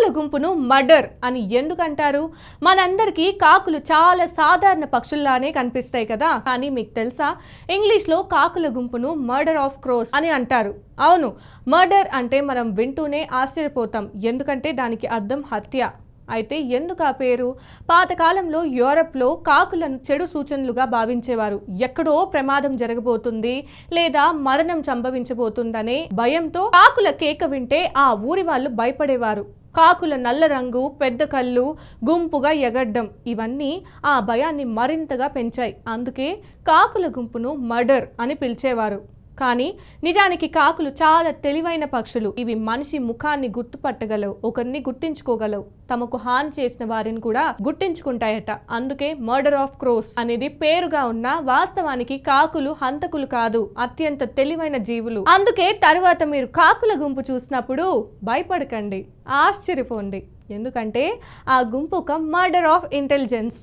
కాకుల గుంపును మర్డర్ అని ఎందుకంటారు? మనందరికీ కాకులు చాలా సాధారణ పక్షుల్లానే కనిపిస్తాయి కదా? కానీ మీకు తెలుసా? ఇంగ్లీష్లో కాకుల గుంపును మర్డర్ ఆఫ్ క్రోస్ అని అంటారు. అవును మర్డర్ అంటే మనం వింటూనే ఆశ్చర్యపోతాం. ఎందుకంటే దానికి అర్థం హత్య. అయితే ఎందుకు ఆ పేరు? పాతకాలంలో యూరప్లో కాకులను చెడు సూచనలుగా భావించేవారు. ఎక్కడో ప్రమాదం జరగబోతుంది లేదా మరణం సంభవించబోతుందనే భయంతో కాకుల కేక వింటే ఆ ఊరి వాళ్ళు భయపడేవారు. కాకుల నల్ల రంగు పెద్ద కళ్ళు గుంపుగా ఎగడ్డం. ఇవన్నీ ఆ భయాన్ని మరింతగా పెంచాయి. అందుకే కాకుల గుంపును మర్డర్ అని పిలిచేవారు. కానీ నిజానికి కాకులు చాలా తెలివైన పక్షులు. ఇవి మనిషి ముఖాన్ని గుర్తుపట్టగలవు ఒకరిని గుర్తించుకోగలవు. తమకు హాని చేసిన వారిని కూడా గుర్తించుకుంటాయట. అందుకే మర్డర్ ఆఫ్ క్రోస్ అనేది పేరుగా ఉన్న వాస్తవానికి కాకులు హంతకులు కాదు అత్యంత తెలివైన జీవులు. అందుకే తర్వాత మీరు కాకుల గుంపు చూసినప్పుడు భయపడకండి ఆశ్చర్యపోండి. ఎందుకంటే ఆ గుంపు ఒక మర్డర్ ఆఫ్ ఇంటెలిజెన్స్